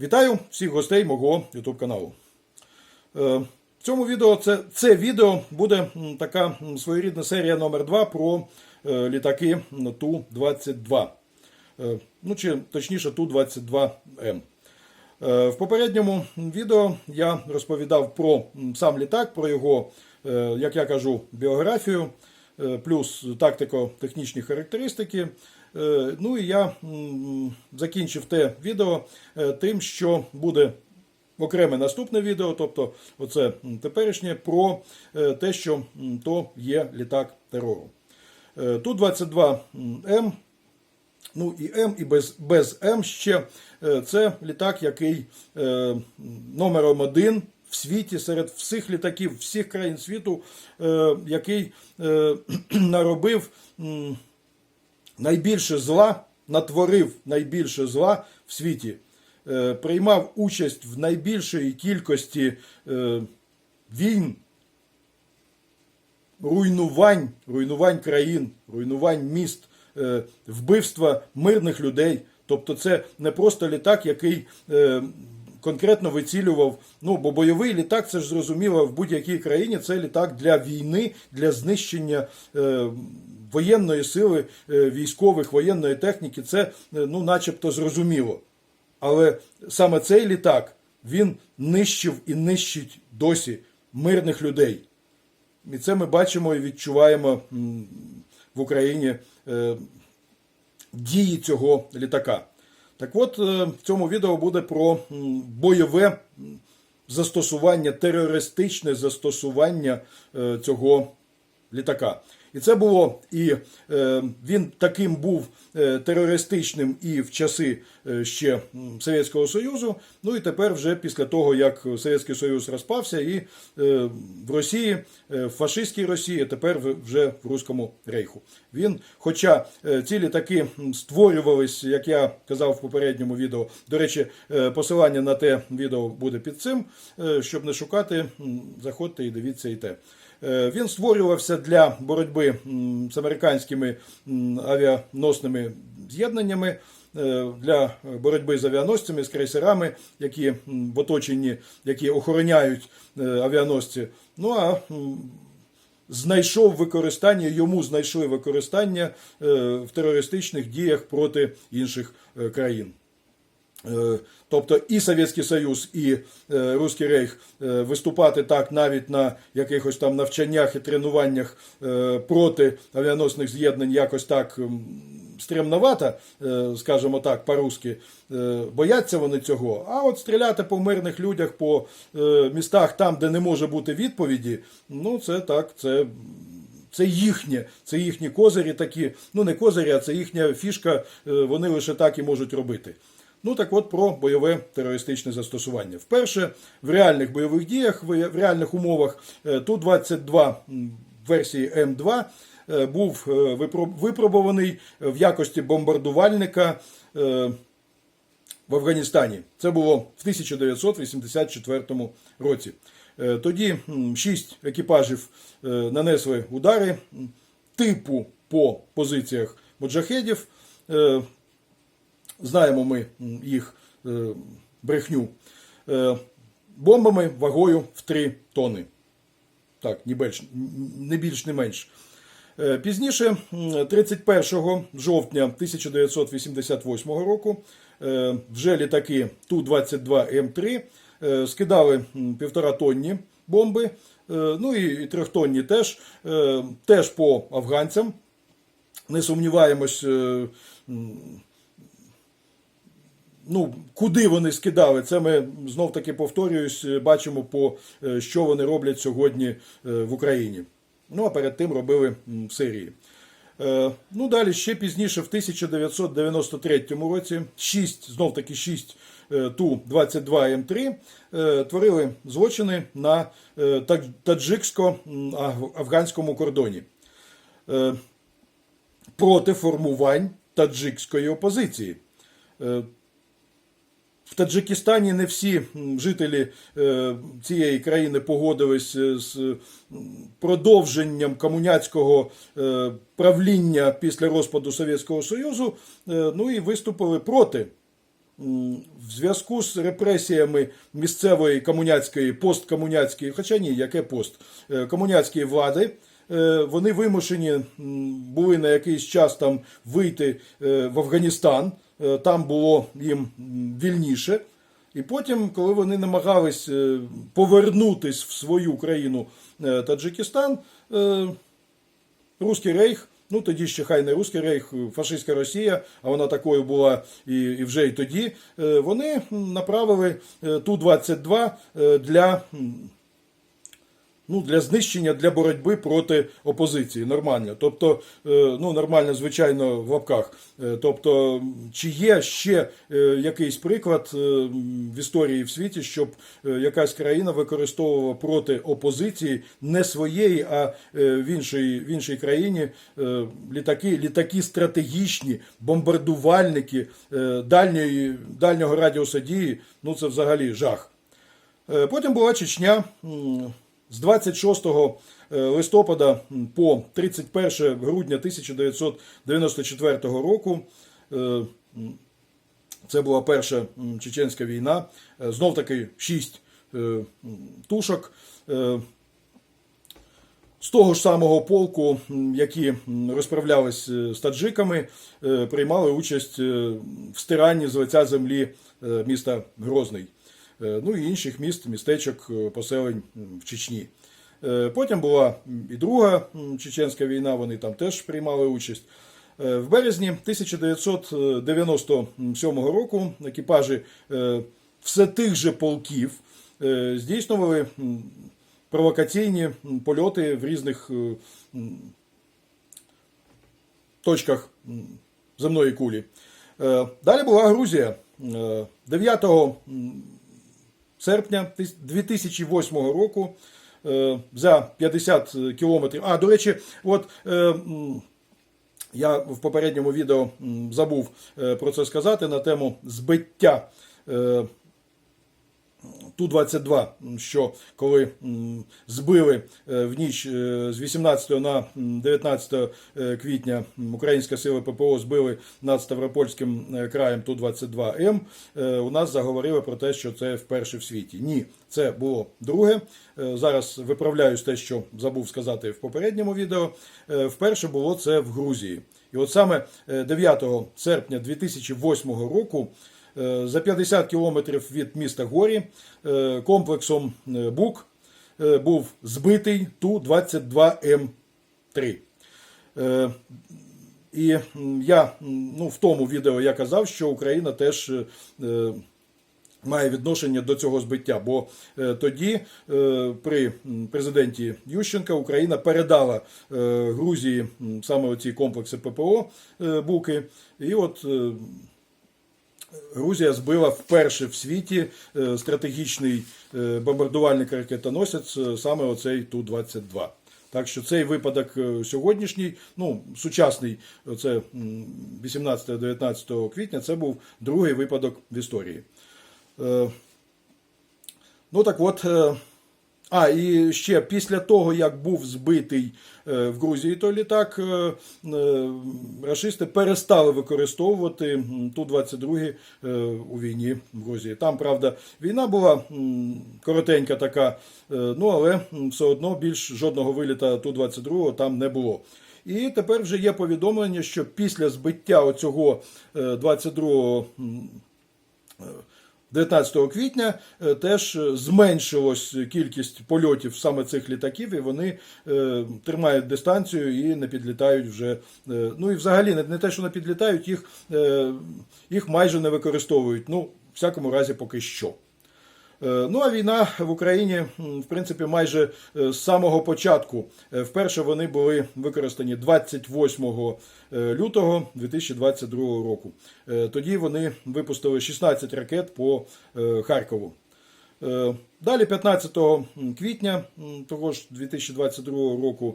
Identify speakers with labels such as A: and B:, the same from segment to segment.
A: Вітаю всіх гостей мого YouTube каналу. Е, В цьому відео це, це відео буде така своєрідна серія номер 2 про е, літаки Ту-22. Е, Ну, чи точніше, Ту-22М. Е, В попередньому відео я розповідав про сам літак, про його, як я кажу, біографію, плюс тактико-технічні характеристики. Е, Ну і я закінчив те відео е, тим, що буде окреме наступне відео, тобто оце теперішнє, про е, те, що то є літак терору. Е, Ту-22М Ну і М, і без, без М ще е, це літак, який е, номером один в світі серед всіх літаків, всіх країн світу, е, який е, наробив найбільше зла, натворив найбільше зла в світі, е, приймав участь в найбільшій кількості війн, руйнувань, руйнувань країн, руйнувань міст, вбивства мирних людей. Тобто це не просто літак, який конкретно вицілював. Ну, бо бойовий літак, це ж зрозуміло, в будь-якій країні це літак для війни, для знищення е, воєнної сили, е, військових, воєнної техніки. Це е, ну, начебто зрозуміло. Але саме цей літак він нищив і нищить досі мирних людей. І це ми бачимо і відчуваємо в Україні е, дії цього літака. Так от, е, в цьому відео буде про бойове застосування, терористичне застосування е, цього літака. І це було і е, він таким був е, терористичним і в часи е, ще Совєтського Союзу. Ну і тепер, вже після того, як Совєтський Союз розпався, і в Росії, в фашистській Росії, тепер вже в Руському рейху. Він, хоча е, ці літаки створювались, як я казав в попередньому відео. До речі, посилання на те відео буде під цим. Щоб не шукати, заходьте і дивіться і те. Е, Він створювався для боротьби з американськими авіаносними з'єднаннями, е, для боротьби з авіаносцями, з крейсерами, які в оточенні, які охороняють е, авіаносці. Ну а знайшов використання, йому знайшли використання в терористичних діях проти інших країн. Е, Тобто і Совєтський Союз, і е, Руський Рейх е, виступати так навіть на якихось там навчаннях і тренуваннях проти авіаносних з'єднань якось так стремновато, скажімо так, по-русски, бояться вони цього. А от стріляти по мирних людях, по містах там, де не може бути відповіді, ну це так, це це їхнє, це їхні козирі такі. Ну не козирі, а це їхня фішка. Вони лише так і можуть робити. Ну так от про бойове терористичне застосування. Вперше в реальних бойових діях, в реальних умовах е, Ту-22 версії М2 е, був е, випробуваний в якості бомбардувальника в Афганістані. Це було в 1984 році. Тоді шість екіпажів нанесли удари типу по позиціях моджахедів. Знаємо ми їх е, брехню. Е, Бомбами вагою в 3 тони. Так, не більш, не більш, не менш. Е, Пізніше, 31 жовтня 1988 року, вже літаки Ту-22М3 е, скидали півтора тонні бомби, ну і трьохтонні теж, теж по афганцям. Не сумніваємось, ну, куди вони скидали, це ми знов таки повторююсь, е, бачимо, по е, що вони роблять сьогодні е, в Україні. Ну, а перед тим робили в Сирії. Ну, далі ще пізніше, в 1993 році, 6, знов таки 6 Ту-22М3 е, творили злочини на таджиксько-афганському кордоні проти формувань таджикської опозиції. В Таджикистані не всі жителі е, цієї країни погодились е, з продовженням комуняцького е, правління після розпаду Совєтського Союзу, ну і виступили проти в зв'язку з репресіями місцевої комуняцької, посткомуняцької, хоча ні, яке пост, комуняцької влади, вони вимушені були на якийсь час там вийти в Афганістан. Е, Там було їм вільніше. І потім, коли вони намагались е, повернутись в свою країну е, Таджикистан, Руський рейх, ну тоді ще хай не Руський рейх, фашистська Росія, а вона такою була і, і вже і тоді. Вони направили Ту-22 е, для. Ну, для знищення, для боротьби проти опозиції. Нормально. Тобто, е, ну, нормально, звичайно, в лапках. Е, Тобто, чи є ще е, якийсь приклад в історії в світі, щоб якась країна використовувала проти опозиції не своєї, а в іншій, в іншій країні літаки, літаки стратегічні, бомбардувальники дальньої, дальнього радіуса дії, ну це взагалі жах. Потім була Чечня. З 26 е, листопада по 31 грудня 1994 року е, це була перша чеченська війна. Знов таки шість е, тушок. Е, З того ж самого полку, які розправлялись е, з таджиками, е, приймали участь е, в стиранні з лиця землі е, міста Грозний. Е, ну і інших міст, містечок, е, поселень в Чечні. Е, Потім була і друга чеченська війна, вони там теж приймали участь. В березні 1997 року екіпажі все тих же полків здійснювали провокаційні польоти в різних точках земної кулі. Далі була Грузія. Е, 9 м, серпня 2008 року е, за 50 кілометрів. А, до речі, от. е, я в попередньому відео забув е, про це сказати на тему збиття Ту-22, що коли збили е, в ніч е, з 18 на 19 е, квітня м, українські сили ППО збили над Ставропольським краєм Ту-22М, е, у нас заговорили про те, що це вперше в світі. Ні, це було друге. Зараз виправляюсь те, що забув сказати в попередньому відео. Вперше було це в Грузії. І от саме е, 9 серпня 2008 року за 50 кілометрів від міста Горі е, комплексом е, БУК е, був збитий Ту-22М3. Е, І я ну, в тому відео я казав, що Україна теж е, е, має відношення до цього збиття. Бо е, тоді е, при президенті Ющенка Україна передала е, Грузії саме оці комплекси ППО е, Буки. І от е, Грузія збила вперше в світі е, стратегічний е, бомбардувальник ракетоносець е, саме оцей Ту-22. Так що цей випадок сьогоднішній, ну сучасний, це 18-19 квітня, це був другий випадок в історії. Ну так от. А, і ще після того, як був збитий е, в Грузії той літак, е, е, рашисти перестали використовувати м, Ту-22 е, у війні в Грузії. Там, правда, війна була коротенька така, ну але все одно більш жодного виліта Ту-22 там не було. І тепер вже є повідомлення, що після збиття оцього е, 22 м, 19 квітня е, теж е, зменшилась кількість польотів саме цих літаків, і вони е, тримають дистанцію і не підлітають вже. ну і взагалі не, те, що не підлітають, їх, їх майже не використовують. Ну, в всякому разі, поки що. Е, Ну а війна в Україні, в принципі, майже е, з самого початку. Е, Вперше вони були використані 28 е, лютого 2022 року. Тоді вони випустили 16 ракет по Харкову. Далі, 15 квітня того ж 2022 року,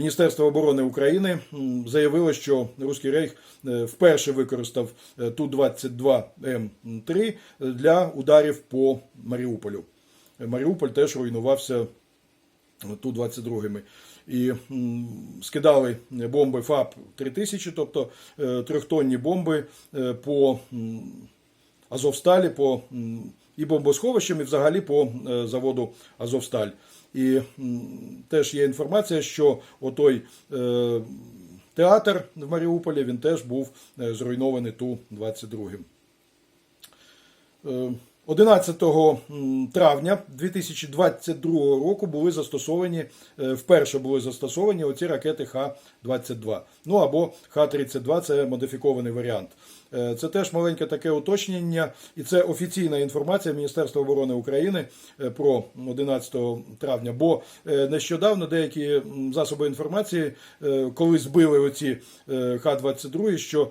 A: Міністерство оборони України заявило, що Руський Рейх е, вперше використав е, Ту-22М3 для ударів по Маріуполю. Е, Маріуполь теж руйнувався ту 22 ми і скидали бомби ФАП 3000, тобто е, трьохтонні бомби е, по Азовсталі, по і бомбосховищам, і взагалі по е, заводу Азовсталь. І теж є інформація, що отой е, театр в Маріуполі він теж був е, зруйнований Ту-22. Е, 11 м, травня 2022 року були застосовані, е, вперше були застосовані оці ракети Х-22. Ну або Х-32 це модифікований варіант. Е, Це теж маленьке таке уточнення, і це офіційна інформація Міністерства оборони України е, про 11 травня. Бо нещодавно деякі засоби інформації, коли збили оці е, Х-22, що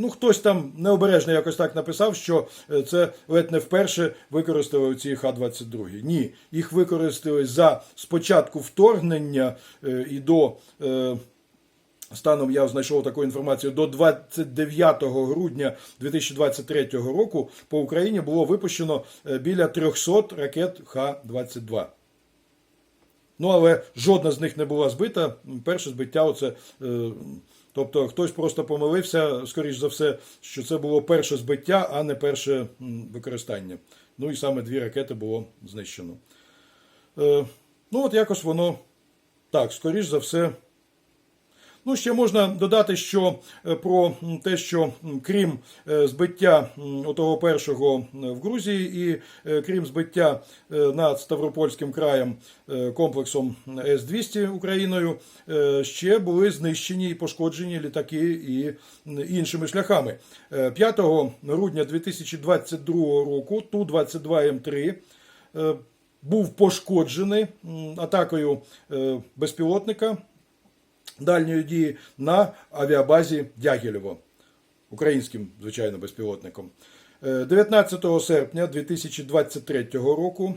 A: Ну, хтось там необережно якось так написав, що е, це ледь не вперше використали ці Х-22. Ні, їх використали за спочатку вторгнення е, і до. е, Станом я знайшов таку інформацію. До 29 грудня 2023 року по Україні було випущено біля 300 ракет Х-22. Ну, але жодна з них не була збита. Перше збиття оце. Тобто хтось просто помилився, скоріш за все, що це було перше збиття, а не перше використання. Ну і саме дві ракети було знищено. Е, Ну, от якось воно так, скоріш за все. Ну, ще можна додати, що е, про те, що крім е, збиття м, отого першого е, в Грузії, і крім збиття над Ставропольським краєм комплексом С-200 Україною, е, ще були знищені і пошкоджені літаки і іншими шляхами. Е, 5 грудня 2022 року Ту-22М3 е, був пошкоджений атакою безпілотника дальньої дії на авіабазі Дягілєво, українським, звичайно, безпілотником. Е, 19 серпня 2023 року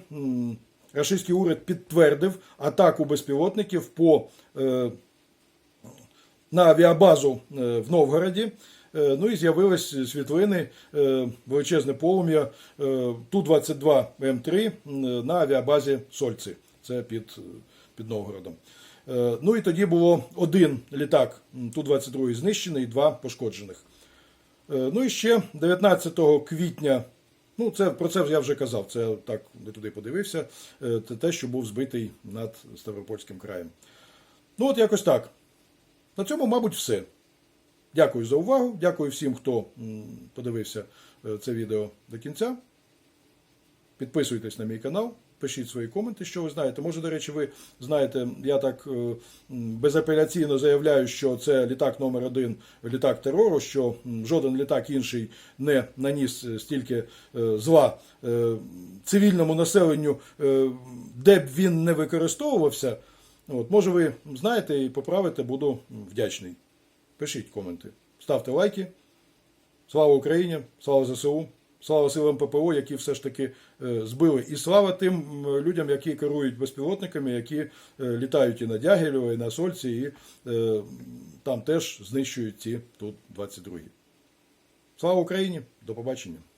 A: рашистський уряд підтвердив атаку безпілотників по, е, на авіабазу е, в Новгороді. Е, Ну і з'явились світлини, е, величезне полум'я е, Ту-22М3 на авіабазі Сольці. Це під, під Новгородом. Е, Ну і тоді було один літак Ту-22 знищений, два пошкоджених. Е, Ну і ще 19 квітня, ну це про це я вже казав, це так не туди подивився. е, Це те, що був збитий над Ставропольським краєм. Ну, от якось так. На цьому, мабуть, все. Дякую за увагу. Дякую всім, хто подивився це відео до кінця. Підписуйтесь на мій канал, пишіть свої коменти, що ви знаєте. Може, до речі, ви знаєте, я так е, безапеляційно заявляю, що це літак номер один, літак терору, що жоден літак інший не наніс е, стільки е, зла цивільному населенню, де б він не використовувався. От, може, ви знаєте і поправите, буду вдячний. Пишіть коменти, ставте лайки. Слава Україні, слава ЗСУ, слава силам ППО, які все ж таки е, збили. І слава тим людям, які керують безпілотниками, які е, літають і на Дягілєво, і на Сольці, і е, там теж знищують ці тут 22. Слава Україні! До побачення!